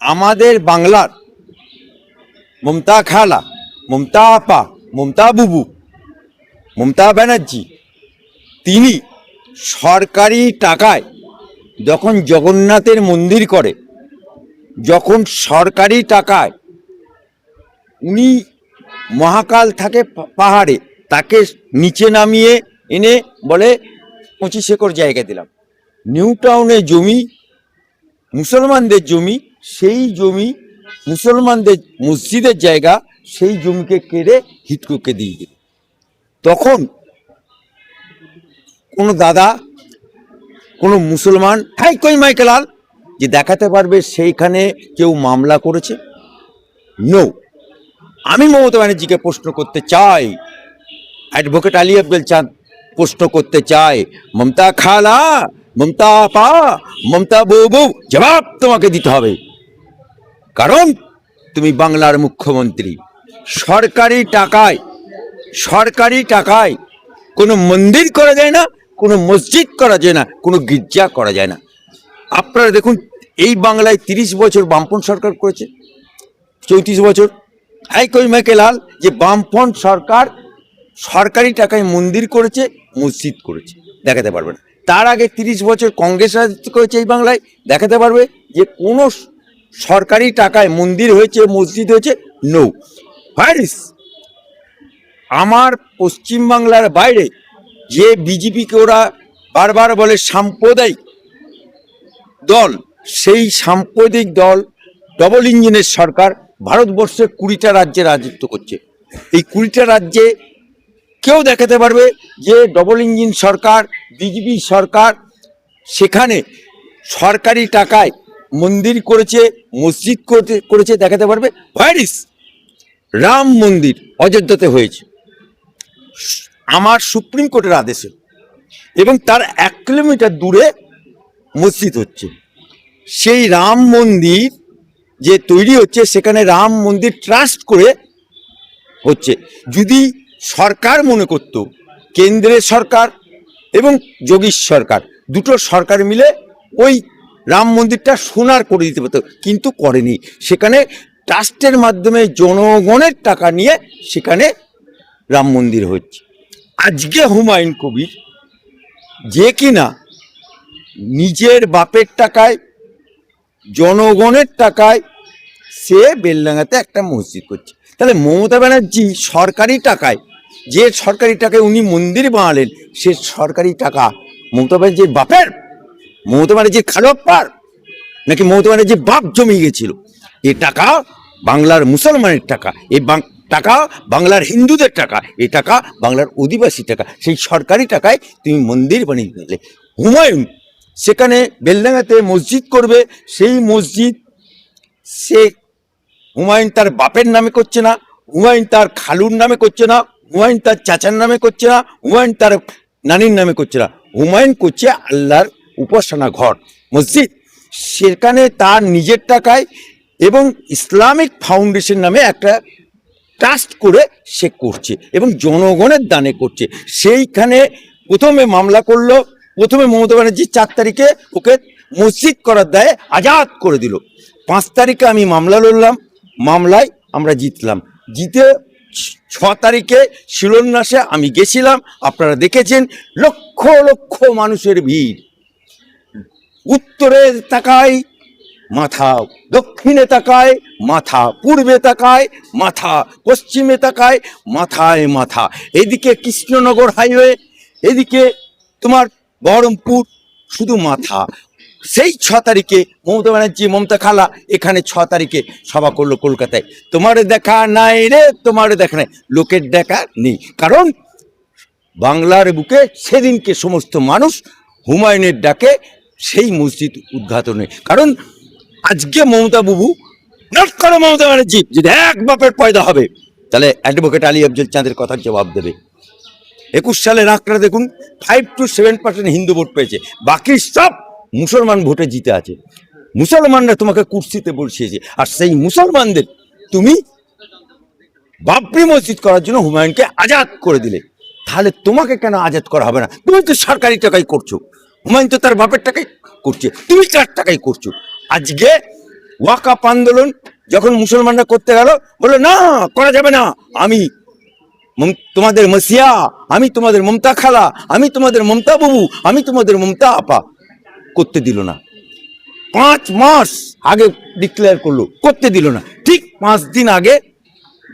আমাদের বাংলার মমতা খালা, মমতা আপা, মমতা বুবু, মমতা ব্যানার্জি, তিনি সরকারি টাকায় যখন জগন্নাথের মন্দির করে, যখন সরকারি টাকায় উনি মহাকাল থাকে পাহাড়ে, তাকে নিচে নামিয়ে এনে বলে, পঁচিশ একর জায়গা দিলাম। নিউ টাউনে জমি, মুসলমানদের জমি সেই জমি মুসলমানদের মসজিদের জায়গা সেই জমিকে কেড়ে হিটকুকে দিয়ে দিল। তখন কোনো দাদা, কোনো মুসলমান হাই কই মাইকেলাল যে দেখাতে পারবে সেইখানে কেউ মামলা করেছে? নো আমি মমতা ব্যানার্জিকে প্রশ্ন করতে চাই অ্যাডভোকেট আলী আব্দুল চাঁদ প্রশ্ন করতে চাই, মমতা খালা, মমতা আপা, মমতা বউ বউ, জবাব তোমাকে দিতে হবে। কারণ তুমি বাংলার মুখ্যমন্ত্রী। সরকারি টাকায় সরকারি টাকায় কোনো মন্দির করা যায় না, কোনো মসজিদ করা যায় না, কোনো গির্জা করা যায় না। আপনারা দেখুন, এই বাংলায় তিরিশ বছর বামপন সরকার করেছে, চৌত্রিশ বছর। হাই কই মেকে লাল, যে বামপন সরকার সরকারি টাকায় মন্দির করেছে, মসজিদ করেছে, দেখাতে পারবে না। তার আগে তিরিশ বছর কংগ্রেস রাজত্ব করেছে এই বাংলায়, দেখাতে পারবে যে কোনো সরকারি টাকায় মন্দির হয়েছে, মসজিদ হয়েছে নো হারিস আমার পশ্চিমবাংলার বাইরে যে বিজেপিকে ওরা বারবার বলে সাম্প্রদায়িক দল, সেই সাম্প্রদায়িক দল ডবল ইঞ্জিনের সরকার ভারতবর্ষে কুড়িটা রাজ্যে রাজত্ব করছে। এই কুড়িটা রাজ্যে কেউ দেখাতে পারবে যে ডবল ইঞ্জিন সরকার, বিজেপি সরকার, সেখানে সরকারি টাকায় মন্দির করেছে, মসজিদ করেছে, দেখাতে পারবে? ভাইরিস! রাম মন্দির অযোধ্যাতে হয়েছে। আমার সুপ্রিম কোর্টের আদেশে। এবং তার এক কিলোমিটার দূরে মসজিদ হচ্ছে। সেই রাম মন্দির যে তৈরি হচ্ছে, সেখানে রাম মন্দির ট্রাস্ট করে হচ্ছে। যদি সরকার মনে করত, কেন্দ্রের সরকার এবং যোগীশ সরকার, দুটো সরকার মিলে ওই রাম মন্দিরটা সোনার করে দিতে পারতো, কিন্তু করেনি। সেখানে ট্রাস্টের মাধ্যমে জনগণের টাকা নিয়ে সেখানে রাম মন্দির হচ্ছে আজকে হুমায়ুন কবির যে কিনা নিজের বাপের টাকায়, জনগণের টাকায় সে বেলডাঙ্গাতে একটা মসজিদ করছে। তাহলে মমতা ব্যানার্জি সরকারি টাকায়, যে সরকারি টাকায় উনি মন্দির বানালেন, সে সরকারি টাকা মমতা ব্যানার্জির বাপের মমতা ব্যানার্জির খালোপ্পার নাকি মমতা ব্যানার্জির বাপ জমি গেছিল? এ টাকা বাংলার মুসলমানের টাকা বাং- টাকা বাংলার হিন্দুদের টাকা, এ টাকা বাংলার অধিবাসী টাকা, সেই সরকারি টাকায় তুমি মন্দির বানিয়ে দিলে হুমায়ুন সেখানে বেলডাঙ্গাতে মসজিদ করবে, সেই মসজিদ সে হুমায়ুন তার বাপের নামে করছে না, হুমায়ুন তার খালুর নামে করছে না, হুমায়ুন তার চাচার নামে করছে না, হুমায়ুন তার নানির নামে করছে না। হুমায়ুন করছে আল্লাহর উপাসনা ঘর। মসজিদ, সেখানে তার নিজের টাকায় এবং ইসলামিক ফাউন্ডেশন নামে একটা ট্রাস্ট করে সে করছে এবং জনগণের দানে করছে। সেইখানে প্রথমে মামলা করল, প্রথমে মমতা ব্যানার্জি চার তারিখে ওকে মসজিদ করার দায়ে আজাদ করে দিল। পাঁচ তারিখে আমি মামলা লড়লাম, মামলায় আমরা জিতলাম। জিতে ছ- তারিখে শিলন্যাসে আমি গেছিলাম, আপনারা দেখেছেন লক্ষ লক্ষ মানুষের ভিড়। উত্তরে তাকায়, মাথা দক্ষিণে তাকায়, মাথা পূর্বে তাকায়, মাথা পশ্চিমে তাকায়, মাথায় মাথা। এদিকে কৃষ্ণনগর হাইওয়ে, এদিকে তোমার বহরমপুর, শুধু মাথা। সেই ছ তারিখে মমতা ব্যানার্জি, মমতা খালা এখানে ছ তারিখে সভা করল কলকাতায়। তোমার দেখা নাই রে, তোমার দেখা নাই। লোকের দেখা নেই। কারণ বাংলার বুকে সেদিনকে সমস্ত মানুষ হুমায়ুনের ডাকে সেই মসজিদ উদ্ঘাটনে কারণ আজকে মমতা বাবু নট করে মমতা ব্যানার্জি, যদি এক বাপের পয়দা হবে, তাহলে অ্যাডভোকেট আলী আফজল চাঁদের কথার জবাব দেবে। একুশ সালের আঁকড়া দেখুন five two seven percent Hindu vote পেয়েছে। বাকি সব মুসলমান ভোটে জিতে আছে। মুসলমানরা তোমাকে কুর্সিতে বসিয়েছে। আর সেই মুসলমানদের তুমি বাবরি মসজিদ করার জন্য হুমায়ুনকে আজাদ করে দিলে। তাহলে তোমাকে কেন আজাদ করা হবে না? তুমি তো সরকারি টাকাই করছ। হুমায়ুন তো তার বাপের টাকাই করছে, তুমি চার টাকাই করছ? আজকে ওয়াকাপ আন্দোলন যখন মুসলমানরা করতে গেল, বলল, না, করা যাবে না, আমি তোমাদের মসিয়া, আমি তোমাদের মমতা খালা, আমি তোমাদের মমতা বাবু, আমি তোমাদের মমতা আপা। করতে দিল না। পাঁচ মাস আগে ডিক্লেয়ার করল, করতে দিল না। ঠিক পাঁচ দিন আগে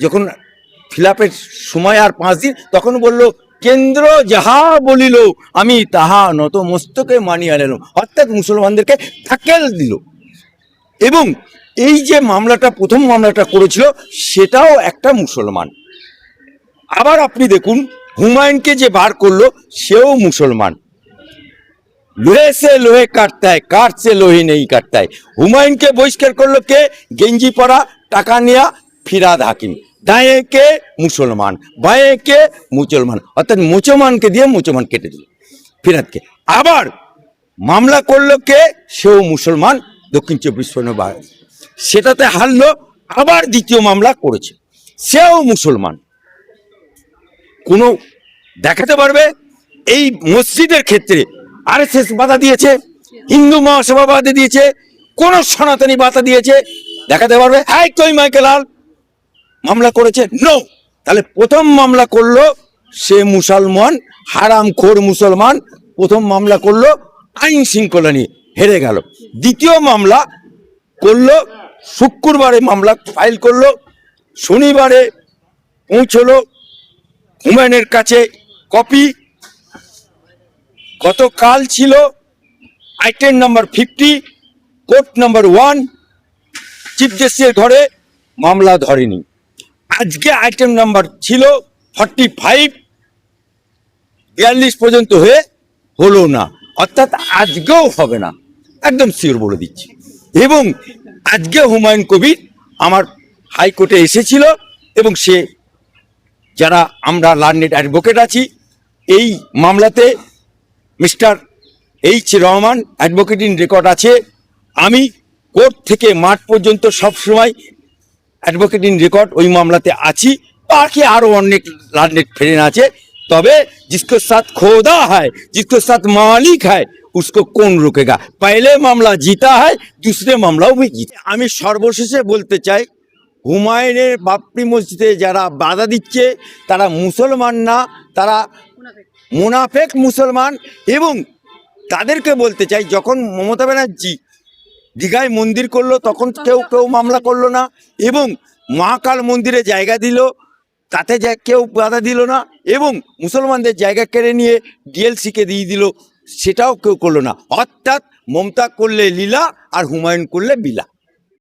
যখন ফিলাপের সময় আর পাঁচ দিন, তখন বলল কেন্দ্র যাহা বলিল, আমি তাহা নত মস্তকে মানিয়া নিলাম। অর্থাৎ মুসলমানদেরকে থাকেল দিল। এবং এই যে মামলাটা, প্রথম মামলাটা করেছিল, সেটাও একটা মুসলমান। আবার আপনি দেখুন, হুমায়ুনকে যে বার করল, সেও মুসলমান। লোহে সে লোহে কাটতা है কাঠ সে লোহে নেই কাটতা है হুমায়ুনকে বহিষ্কার করল কে? গেঞ্জি পরা, টাকা নেয়া ফিরাদ হাকিম। দায়ে কে মুসলমান বায়ে কে মুসলমান। অর্থাৎ মুসলমানকে দিয়ে মুসলমান কেটে দিল। ফিরাদকে। আবার মামলা করল কে? সেও মুসলমান, দক্ষিণ চব্বিশ পরগনা। সেটাতে হারলো, আবার দ্বিতীয় মামলা করেছে। সেও মুসলমান। কোনো দেখাতে পারবে? এই মসজিদের ক্ষেত্রে আরএসএস বাধা দিয়েছে, হিন্দু মহাসভা বাধা দিয়েছে, কোন সনাতনী বাধা দিয়েছে, দেখাতে পারবে? হ্যাঁ কই মাইকেলাল মামলা করেছে? নো তাহলে প্রথম মামলা করল সে মুসলমান হারাম খোর মুসলমান, প্রথম মামলা করল আইন শৃঙ্খলা নিয়ে হেরে গেল। দ্বিতীয় মামলা করল, শুক্রবারে মামলা ফাইল করল, শনিবারে পৌঁছলো, হুমায়ুনের কাছে কপি। গতকাল ছিল item number fifty, court number one, chief জাস্টিসের ঘরে মামলা ধরেনি। আজকে আইটেম নাম্বার ছিল ফর্টি ফাইভ বিয়াল্লিশ পর্যন্ত হয়ে হলো না। অর্থাৎ আজকেও হবে না। একদম শিওর বলে দিচ্ছি। এবং আজকে হুমায়ুন কবির আমার হাইকোর্টে এসেছিল এবং সে যারা আমরা লার্নেড অ্যাডভোকেট আছি, এই মামলাতে mister H Rahman advocate in record আছে। আমি কোর্ট থেকে মাঠ পর্যন্ত সব সময় অ্যাডভোকেট ইন রেকর্ড ওই মামলাতে আছি। বাকি আরও অনেক লাডনেট ফেরেন আছে। তবে জিসকোর সাথ খোদা হয় জিসকোর সাথ মালিক হয়, উসকো কোন রোকেগা? পহলে মামলা জিতা হয়, দুসরে মামলাও ভি জিতে আমি সর্বশেষে বলতে চাই, হুমায়ুনের বাপরি মসজিদে যারা বাধা দিচ্ছে, তারা মুসলমান না, তারা মুনাফেক মুসলমান এবং তাদেরকে বলতে চাই, যখন মমতা ব্যানার্জি দীঘায় মন্দির করল, তখন কেউ কেউ মামলা করল না এবং মহাকাল মন্দিরে জায়গা দিল, তাতে যা কেউ বাধা দিল না এবং মুসলমানদের জায়গা কেড়ে নিয়ে ডিএলসিকে দিয়ে দিল, সেটাও কেউ করল না। অর্থাৎ মমতা করলে লীলা আর হুমায়ুন করলে বিলা